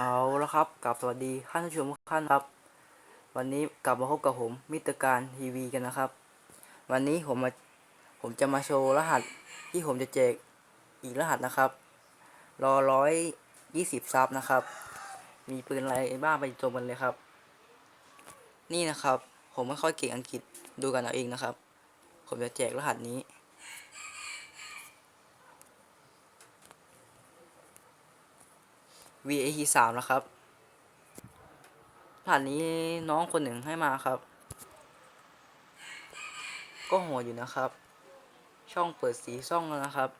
เอาแล้วครับกลับสวัสดีท่านผู้ชมทุกท่านครับ วันนี้กลับมาพบกับผมมิตรการทีวีกันนะครับ วันนี้ผมมาผมจะมาโชว์รหัสที่ผมจะแจกอีกรหัสนะครับ รอร้อยยี่สิบซับนะครับ มีปืนอะไรบ้างไปชมกันเลยครับ นี่นะครับ ผมไม่ค่อยเก่งอังกฤษดูกันเอาเองนะครับ ผมจะแจกรหัสนี้ VAT สามนะครับรหัสนี้น้องคนหนึ่งให้มาครับ ก็โหดอยู่นะครับ ช่องเปิดสีช่องแล้วนะครับ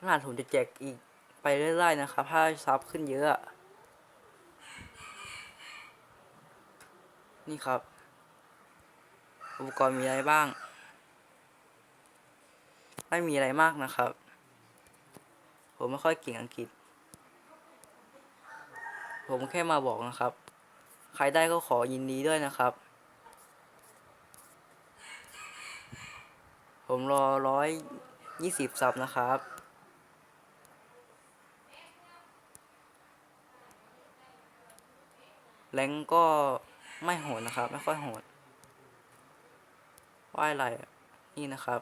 รหัสผมจะแจกอีกไปเรื่อยๆนะครับ ถ้าซับขึ้นเยอะ นี่ครับ อุปกรณ์มีอะไรบ้าง ไม่มีอะไรมากนะครับ ผมไม่ค่อยเก่งอังกฤษ ผมแค่มาบอกนะครับ ใครได้ก็ขอยินดีด้วยนะครับ ผมรอร้อยยี่สิบซับนะครับ แรงก็ไม่โหดนะครับ ไม่ค่อยโหดว่าอะไรอะนี่นะครับ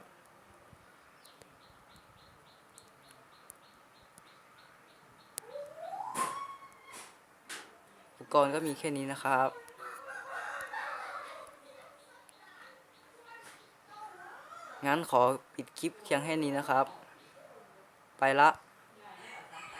กรณ์ก็มีแค่นี้นะครับงั้นขอปิดคลิปเพียงแค่นี้นะครับ ไปละ